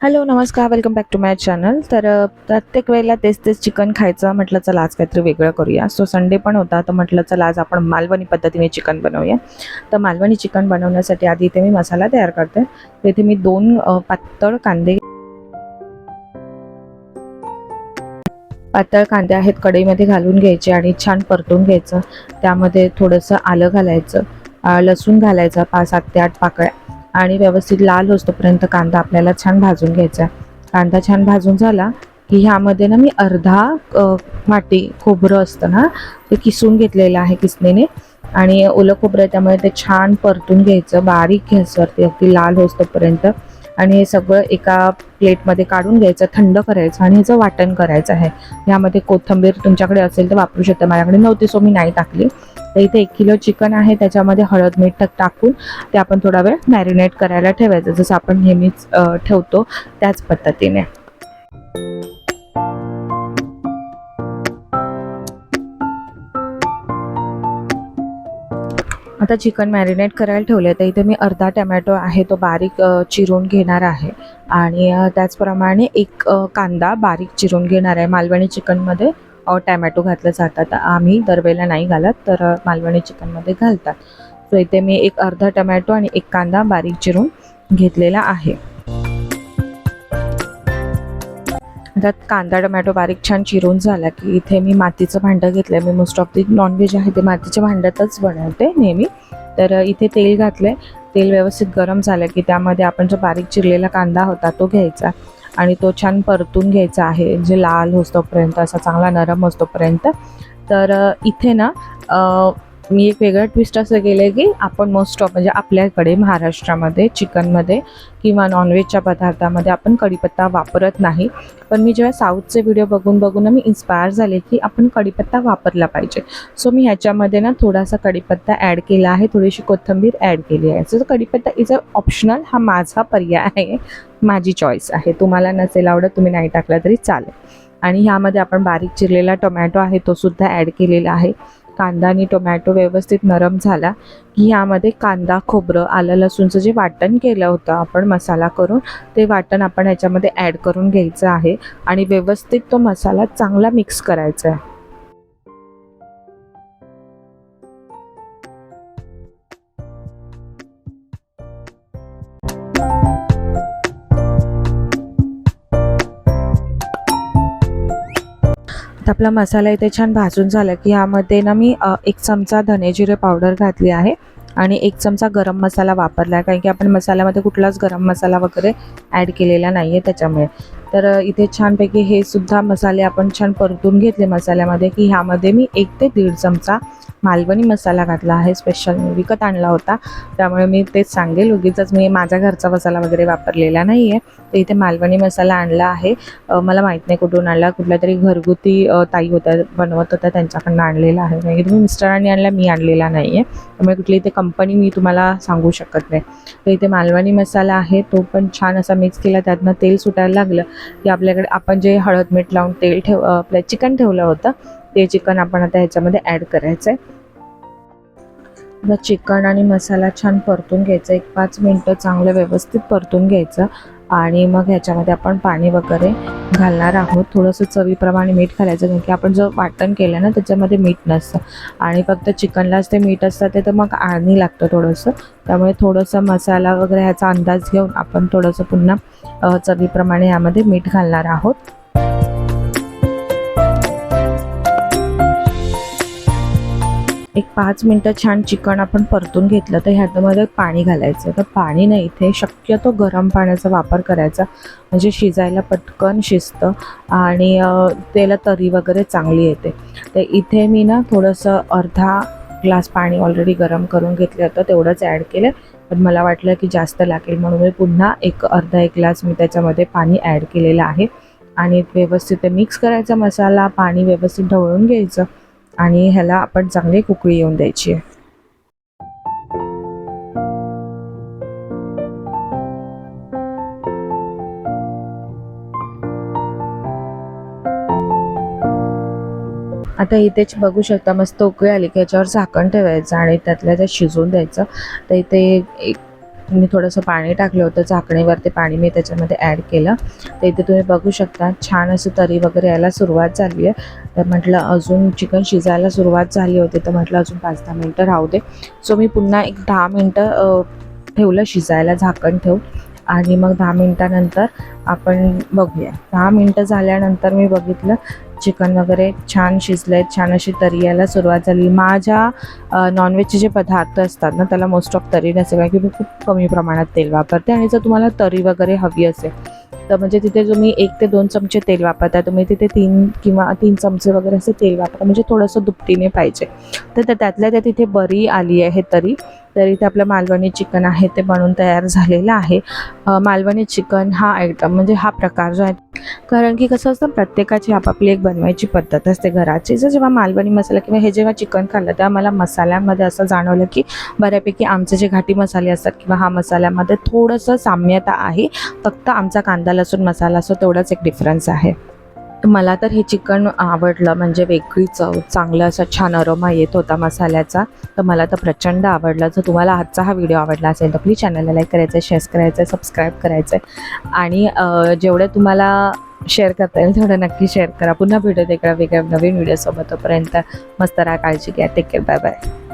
Hello नमस्कार. Welcome back to my channel तर प्रत्येक वेळेला तेच तेच चिकन खायचं म्हटलं चला आज काहीतरी वेगळं करूया. सो संडे पण होता तर म्हटलं चला आज आपण मालवणी पद्धतीने चिकन बनवूया. तर मालवणी चिकन बनवण्यासाठी आधी इथे मी मसाला तयार करते. तर इथे मी दोन पातळ कांदे पातळ कांदे आहेत कढईमध्ये घालून घ्यायचे आणि छान परतून घ्यायचं. त्यामध्ये थोडंसं आलं घालायचं. लसूण घालायचं पाच सात ते आठ पाकळ्या. आणि व्यवस्थित लाल होतोपर्यंत कांदा आपल्याला छान भाजून घ्यायचा आहे. कांदा छान भाजून झाला की ह्यामध्ये ना मी अर्धा वाटी खोबरं असतं ना ते किसून घेतलेलं आहे किसणीने. आणि ओलं खोबरं त्यामुळे ते छान परतून घ्यायचं बारीक गॅसवरती अगदी लाल होतोपर्यंत आणि हे सगळं एका प्लेटमध्ये काढून घ्यायचं थंड करायचं आणि ह्याचं वाटण करायचं आहे. यामध्ये कोथिंबीर तुमच्याकडे असेल तर वापरू शकता. माझ्याकडे नव्हती सो मी नाही टाकली. तर इथे एक किलो चिकन आहे त्याच्यामध्ये हळद मीठ टाकून ते आपण थोडा वेळ मॅरिनेट करायला ठेवायचं. जसं आपण नेहमीच ठेवतो त्याच पद्धतीने. आता चिकन मॅरिनेट करायला ठेवलं तर इथे मी अर्धा टमॅटो आहे तो बारीक चिरून घेणार आहे. आणि त्याचप्रमाणे एक कांदा बारीक चिरून घेणार आहे. मालवणी चिकनमध्ये टॅमॅटो घातलं जातात. आम्ही दरवेळेला नाही घालत तर मालवणी चिकनमध्ये घालतात. सो इथे मी एक अर्धा टमॅटो आणि एक कांदा बारीक चिरून घेतलेला आहे. त्यात कांदा टोमॅटो बारीक छान चिरून झाला की इथे मी मातीचं भांडं घेतलं आहे मी most of the non veg आहे ते मातीच्या भांड्यातच बनवते नेहमी. तर इथे तेल घातले तेल व्यवस्थित गरम झालं की त्यामध्ये आपण जो बारीक चिरलेला कांदा होता तो घ्यायचा आणि तो छान परतून घ्यायचा आहे. जे लाल होतोपर्यंत असा चांगला नरम होतोपर्यंत तर इथे ना मी एक वेगळा ट्विस्ट असं केलं की आपण मोस्ट ऑफ म्हणजे आपल्याकडे महाराष्ट्रामध्ये चिकनमध्ये किंवा नॉनव्हेजच्या पदार्थामध्ये आपण कढीपत्ता वापरत नाही. पण मी जेव्हा साऊथचे व्हिडिओ बघून बघून मी इन्स्पायर झाले की आपण कढीपत्ता वापरला पाहिजे. सो मी ह्याच्यामध्ये ना थोडासा कढीपत्ता ॲड केला आहे थोडीशी कोथिंबीर ॲड केली आहे. सो कढीपत्ता इज अ ऑप्शनल हा माझा पर्याय आहे. माझी चॉईस आहे. तुम्हाला नसेल आवडत तुम्ही नाही टाकला तरी चालेल. आणि ह्यामध्ये आपण बारीक चिरलेला टोमॅटो आहे तो सुद्धा ॲड केलेला आहे. कांदा आणि टोमॅटो व्यवस्थित नरम झाला. की ह्यामध्ये कांदा खोबरं आलं लसूणचं जे वाटण केलं होतं आपण मसाला करून ते वाटण आपण ह्याच्यामध्ये ॲड करून घ्यायचं आहे. आणि व्यवस्थित तो मसाला चांगला मिक्स करायचा आहे. आता आपला मसाला इथे छान भाजून झाला की ह्यामध्ये ना मी एक चमचा धनेजिरे पावडर घातली आहे आणि एक चमचा गरम मसाला वापरला आहे. कारण की आपण मसाल्यामध्ये कुठलाच गरम मसाला वगैरे ॲड केलेला नाही आहे त्याच्यामुळे. तर इथे छानपैकी हे सुद्धा मसाले आपण छान परतून घेतले मसाल्यामध्ये की ह्यामध्ये मी एक ते दीड चमचा मालवणी मसाला घातला आहे स्पेशल मी विकत आणला होता. त्यामुळे मी तेच सांगेल. उगीच मी माझ्या घरचा मसाला वगैरे वापरलेला नाही आहे तर इथे मालवणी मसाला आणला आहे. मला माहीत नाही कुठून आणला. कुठल्या तरी घरगुती ताई होत्या बनवत होत्या त्यांच्याकडनं आणलेला आहे. नाही तुम्ही मिस्टरांनी आणला मी आणलेला नाही आहे त्यामुळे कुठली इथे कंपनी मी तुम्हाला सांगू शकत नाही. तर इथे मालवणी मसाला आहे. तो पण छान असा मिक्स केला. त्यातनं तेल सुटायला लागलं की आपल्याकडे आपण जे हळद मीठ लावून तेल ठेव आपलं चिकन ठेवलं होतं ते चिकन आपण आता ह्याच्यामध्ये ॲड करायचं आहे आता चिकन आणि मसाला छान परतून घ्यायचा एक पाच मिनटं चांगलं व्यवस्थित परतून घ्यायचं आणि मग ह्याच्यामध्ये आपण पाणी वगैरे घालणार आहोत. थोडंसं चवीप्रमाणे मीठ घालायचं कारण की आपण जो वाटण केलं ना त्याच्यामध्ये मीठ नसतं. आणि फक्त चिकनलाच ते मीठ असतं ते तर मग आळणी लागतं थोडंसं. त्यामुळे थोडंसं मसाला वगैरे ह्याचा अंदाज घेऊन आपण थोडंसं पुन्हा चवीप्रमाणे यामध्ये मीठ घालणार आहोत. एक पाच मिनटं छान चिकन आपण परतून घेतलं तर ह्यातमध्ये पाणी घालायचं तर पाणी नाही इथे शक्यतो गरम पाण्याचा वापर करायचा. म्हणजे शिजायला पटकन शिजतं आणि त्याला तरी वगैरे चांगली येते. तर इथे मी ना थोडंसं अर्धा ग्लास पाणी ऑलरेडी गरम करून घेतलं होतं तेवढंच ॲड केलं पण मला वाटलं की जास्त लागेल म्हणून मी पुन्हा एक अर्धा एक ग्लास मी त्याच्यामध्ये पाणी ॲड केलेलं आहे. आणि व्यवस्थित मिक्स करायचा मसाला पाणी व्यवस्थित ढवळून घ्यायचं. आणि ह्याला आपण चांगली कुकळी येऊन द्यायची आहे. आता इथेच बघू शकता मस्त उकळी आली की याच्यावर झाकण ठेवायचं आणि त्यातल्या त्यात शिजवून द्यायचं. तर इथे एक मी थोडंसं पाणी टाकलं होतं झाकणीवर ते पाणी मी त्याच्यामध्ये ॲड केलं. तर इथे तुम्ही बघू शकता छान असं तरी वगैरे यायला सुरुवात झाली आहे. तर म्हटलं अजून चिकन शिजायला सुरुवात झाली होती तर म्हटलं अजून पाच दहा मिनटं राहू दे. सो मी पुन्हा एक दहा मिनटं ठेवलं शिजायला झाकण ठेवून. आणि मग दहा मिनटानंतर आपण बघूया. दहा मिनटं झाल्यानंतर मी बघितलं चिकन वगैरे छान शिजलं छान अशी तरी यायला सुरुवात झाली. माझ्या नॉनव्हेजचे जे पदार्थ असतात ना त्याला मोस्ट ऑफ तरी नसेल कारण की मी खूप कमी प्रमाणात तेल वापरते आणि जर तुम्हाला तरी वगैरे हवी असेल तर म्हणजे तिथे तुम्ही एक ते दोन चमचे तेल वापरता तुम्ही तिथे तीन किंवा तीन चमचे वगैरे असे तेल वापरा म्हणजे थोडंसं दुपटीने पाहिजे. तर त्या- त्यातल्या त्या तिथे बरी आली आहे तरी. तर इथे आपलं मालवणी चिकन आहे ते बनवून तयार झालेलं आहे. मालवणी चिकन हा आयटम म्हणजे हा प्रकार जो आहे कारण की कसं असतं प्रत्येकाची आपापली एक बनवायची पद्धत असते घराची. जर जेव्हा मालवणी मसाला किंवा हे जेव्हा चिकन खाल्लं तेव्हा मला मसाल्यांमध्ये असं जाणवलं की बऱ्यापैकी आमचे जे घाटी मसाले असतात किंवा हा मसाल्यामध्ये थोडंसं साम्यता आहे फक्त आमचा कांदा लसूण मसाला असतो तेवढाच एक डिफरन्स आहे. मला तर हे चिकन आवडलं म्हणजे वेगळी चव चांगलं असं छान अरोमा येत होता मसाल्याचा. तर मला तर प्रचंड आवडलं. जर तुम्हाला आजचा हा व्हिडिओ आवडला असेल तर प्लीज चॅनलला लाईक करायचं आहे शेअर करायचं आहे सबस्क्राईब करायचं आहे आणि जेवढं तुम्हाला शेअर करता येईल तेवढं नक्की शेअर करा. पुन्हा भेटू एका वेगळ्या नवीन व्हिडिओसोबत तोपर्यंत मस्त राहा काळजी घ्या. Take care bye bye